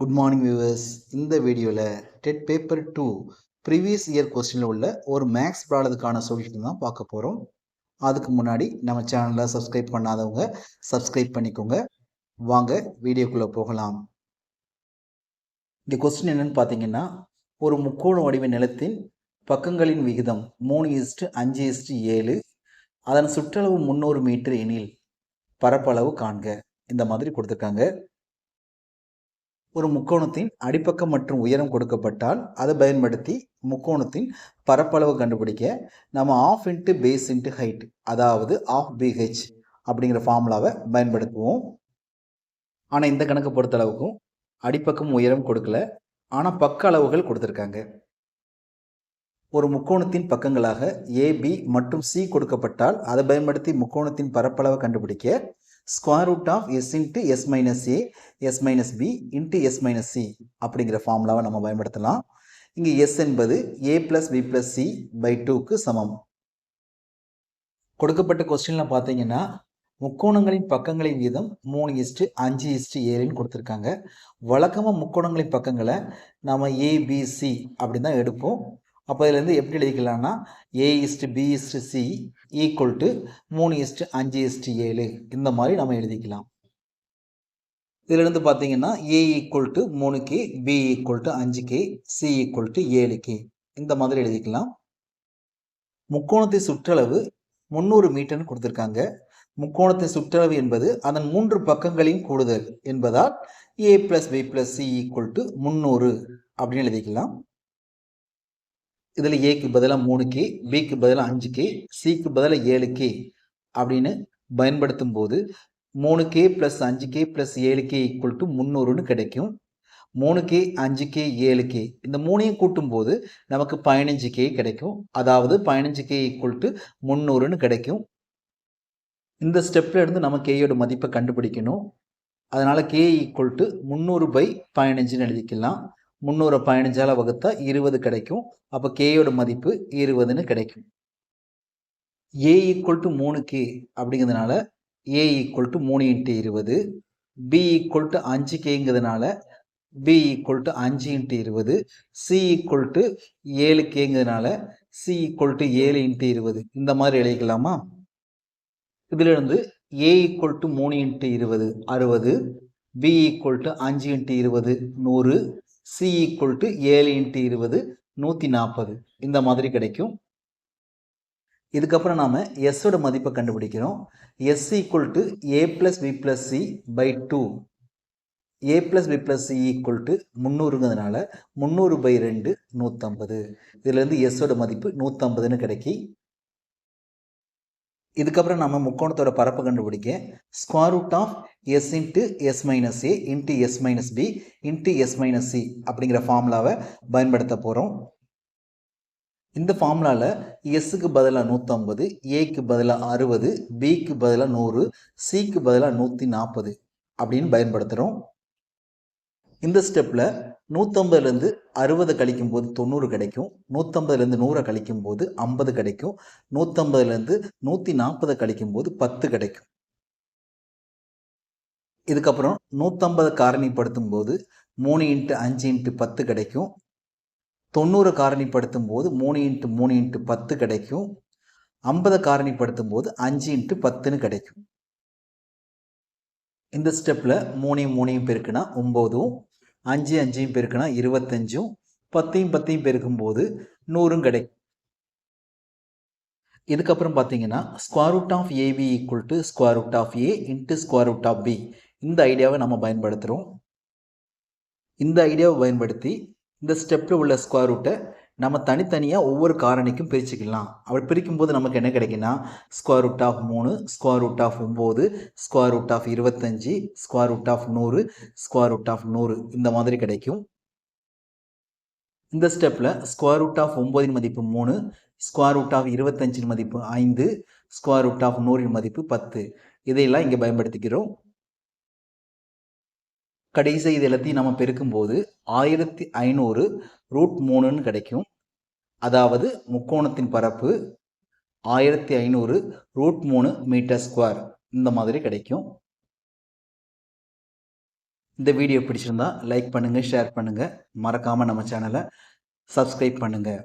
Good morning viewers இந்த வீடியோவில் TET paper two previous year கொஸ்டினில் உள்ள ஒரு மேக்ஸ் ப்ராப்ளத்துக்கான சொல்யூஷன் தான் பார்க்க போகிறோம் அதுக்கு முன்னாடி நம்ம சேனலை சப்ஸ்கிரைப் பண்ணாதவங்க சப்ஸ்கிரைப் பண்ணிக்கோங்க. வாங்க வீடியோக்குள்ளே போகலாம். இந்த கொஸ்டின் என்னன்னு பார்த்தீங்கன்னா ஒரு முக்கோண வடிவ நிலத்தின் பக்கங்களின் விகிதம் மூணு இஸ்ட்டு அஞ்சு இஸ்ட்டு ஏழு. அதன் சுற்றளவு முந்நூறு மீட்டர் எனில் பரப்பளவு காண்க. இந்த மாதிரி கொடுத்துருக்காங்க. ஒரு முக்கோணத்தின் அடிப்பக்கம் மற்றும் உயரம் கொடுக்கப்பட்டால் அதை பயன்படுத்தி முக்கோணத்தின் பரப்பளவு கண்டுபிடிக்க நம்ம half into base into height அதாவது ஆஃப் பிஹெச் அப்படிங்கிற ஃபார்முலாவை பயன்படுத்துவோம். ஆனால் இந்த கணக்கை பொறுத்தளவுக்கும் அடிப்பக்கம் உயரம் கொடுக்கல. ஆனால் பக்க அளவுகள் கொடுத்துருக்காங்க. ஒரு முக்கோணத்தின் பக்கங்களாக ஏபி மற்றும் சி கொடுக்கப்பட்டால் அதை பயன்படுத்தி முக்கோணத்தின் பரப்பளவை கண்டுபிடிக்க square root of S into S minus A S minus B into S minus C அப்படிங்கிற ஃபார்முலாவை நம்ம பயன்படுத்தலாம். இங்கே எஸ் என்பது A plus B plus C by டூக்கு சமம். கொடுக்கப்பட்ட கொஸ்டினில் பார்த்தீங்கன்னா முக்கோணங்களின் பக்கங்களின் வீதம் மூணு இஸ்ட்டு அஞ்சு இஸ்ட்டு ஏழுன்னு கொடுத்துருக்காங்க. வழக்கமாக முக்கோணங்களின் பக்கங்களை நாம் ஏபிசி அப்படி தான் எடுப்போம். அப்போ இதுலேருந்து எப்படி எழுதிக்கலாம்னா A is to B is to C equal to மூணு இஸ்ட்டு அஞ்சு இஸ்ட்டு ஏழு. இந்த மாதிரி நம்ம எழுதிக்கலாம். இதிலிருந்து பார்த்தீங்கன்னா ஏ ஈக்குவல் டு மூணு கே பி ஈக்குவல் டு அஞ்சு கே சி ஈக்குவல் டு ஏழு கே இந்த மாதிரி எழுதிக்கலாம். முக்கோணத்தை சுற்றளவு முந்நூறு மீட்டர்னு கொடுத்துருக்காங்க. முக்கோணத்தின் சுற்றளவு என்பது அதன் மூன்று பக்கங்களின் கூடுதல் என்பதால் A plus B plus C equal to முந்நூறு அப்படின்னு எழுதிக்கலாம். இதில் ஏக்கு பதிலாக மூணு கே பிக்கு பதிலாக அஞ்சு கே சிக்கு பதிலாக ஏழு கே அப்படின்னு பயன்படுத்தும் போது மூணு கே ப்ளஸ் அஞ்சு கே ப்ளஸ் ஏழு கே ஈக்குவல் டு முந்நூறுன்னு கிடைக்கும். மூணு கே அஞ்சு கே ஏழு கே இந்த மூணையும் கூட்டும் போது நமக்கு பதினஞ்சு கே கிடைக்கும். அதாவது பதினஞ்சு கே ஈக்குவல் டு முந்நூறுன்னு கிடைக்கும். இந்த ஸ்டெப்பில் இருந்து நம்ம கேயோட மதிப்பை கண்டுபிடிக்கணும். அதனால் கே ஈக்குவல் டு முந்நூறு பை பதினஞ்சுன்னு எழுதிக்கலாம். முந்நூறு பதினஞ்சால் வகுத்தா இருபது கிடைக்கும். அப்போ கேயோட மதிப்பு இருபதுன்னு கிடைக்கும். ஏ ஈக்குவல் டு மூணு கே அப்படிங்கிறதுனால ஏ ஈக்குவல் டு மூணு இன்ட்டு இருபது. பி ஈக்குவல் டு அஞ்சு கேங்கிறதுனால பி ஈக்குவல் டு அஞ்சு இன்ட்டு இருபது. சி ஈக்குவல் டு ஏழு கேங்கிறதுனால சி ஈக்குவல் டு ஏழு இன்ட்டு இருபது. இந்த மாதிரி எழுதிக்கலாமா? இதிலிருந்து ஏ ஈக்குவல் டு மூணு இன்ட்டு இருபது அறுபது. பி ஈக்குவல் டு அஞ்சு இன்ட்டு இருபது நூறு. சி ஈக்குவல் டு ஏழு இன்ட்டு இருபது நூற்றி நாற்பது இந்த மாதிரி கிடைக்கும். இதுக்கப்புறம் நாம் எஸ்ஸோட மதிப்பை கண்டுபிடிக்கிறோம். S equal to A plus B plus C by two A plus B plus C equal to முந்நூறுங்கிறதுனால முந்நூறு பை ரெண்டு நூற்றம்பது இதுலேருந்து எஸ்ஸோட மதிப்பு நூற்றம்பதுன்னு கிடைக்கி இதுக்கப்புறம் நம்ம முக்கோணத்தோட பரப்பு கண்டுபிடிக்க square root of S into S minus A into S minus B into S minus C அப்படிங்கிற ஃபார்முலாவை பயன்படுத்த போகிறோம் இந்த ஃபார்முலாவில் எஸ்ஸுக்கு பதிலாக நூற்றம்பது ஏக்கு பதிலாக அறுபது பிக்கு பதிலாக நூறு சிக்கு பதிலாக நூற்றி நாற்பது அப்படின்னு பயன்படுத்துகிறோம் இந்த ஸ்டெப்பில் நூற்றம்பதுலேருந்து அறுபது கழிக்கும் போது தொண்ணூறு கிடைக்கும். நூற்றம்பதுலேருந்து நூறை கழிக்கும் போது ஐம்பது கிடைக்கும். நூற்றம்பதுலேருந்து நூற்றி நாற்பதை கழிக்கும் போது பத்து கிடைக்கும். இதுக்கப்புறம் நூற்றம்பது காரணிப்படுத்தும் போது மூணு இன்ட்டு அஞ்சு இன்ட்டு பத்து கிடைக்கும். தொண்ணூறு காரணிப்படுத்தும் போது மூணு இன்ட்டு மூணு இன்ட்டு பத்து கிடைக்கும். ஐம்பதை காரணிப்படுத்தும் போது அஞ்சு இன்ட்டு பத்துன்னு கிடைக்கும். இந்த ஸ்டெப்பில் மூணையும் மூணையும் பெருக்குனா ஒம்போதும் அஞ்சு அஞ்சையும் பெருக்கினா இருபத்தஞ்சும் பத்தையும் பத்தையும் பெருக்கும்போது நூறும் கிடைக்கும். இதுக்கப்புறம் பார்த்தீங்கன்னா square root of A B equal to square root of A into square root of B இந்த ஐடியாவை நம்ம பயன்படுத்துகிறோம் இந்த ஐடியாவை பயன்படுத்தி இந்த ஸ்டெப்பில் உள்ள ஸ்கொயர் ரூட்டை நம்ம தனித்தனியாக ஒவ்வொரு காரணிக்கும் பிரிச்சுக்கலாம். அப்படி பிரிக்கும்போது நமக்கு என்ன கிடைக்குன்னா ஸ்கொயர் ரூட் ஆஃப் மூணு ஸ்கொயர் ரூட் ஆஃப் ஒம்பது ஸ்கொயர் ரூட் ஆஃப் இருபத்தஞ்சி ஸ்கொயர் ரூட் ஆஃப் நூறு ஸ்கொயர் ரூட் ஆஃப் நூறு இந்த மாதிரி கிடைக்கும். இந்த ஸ்டெப்பில் ஸ்கொயர் ரூட் ஆஃப் ஒம்போதின் மதிப்பு மூணு ஸ்கொயர் ரூட் ஆஃப் இருபத்தஞ்சின் மதிப்பு ஐந்து ஸ்கொயர் ரூட் ஆஃப் நூறின் மதிப்பு பத்து. இதையெல்லாம் இங்கே பயன்படுத்திக்கிறோம். கடைசி இது எல்லாத்தையும் நம்ம பெருக்கும்போது ஆயிரத்தி ஐநூறு ரூட் மூணுன்னு கிடைக்கும். அதாவது முக்கோணத்தின் பரப்பு ஆயிரத்தி ஐநூறு ரூட் மூணு மீட்டர் ஸ்கொயர் இந்த மாதிரி கிடைக்கும். இந்த வீடியோ பிடிச்சிருந்தா லைக் பண்ணுங்கள் ஷேர் பண்ணுங்கள் மறக்காமல் நம்ம சேனலை சப்ஸ்கிரைப் பண்ணுங்கள்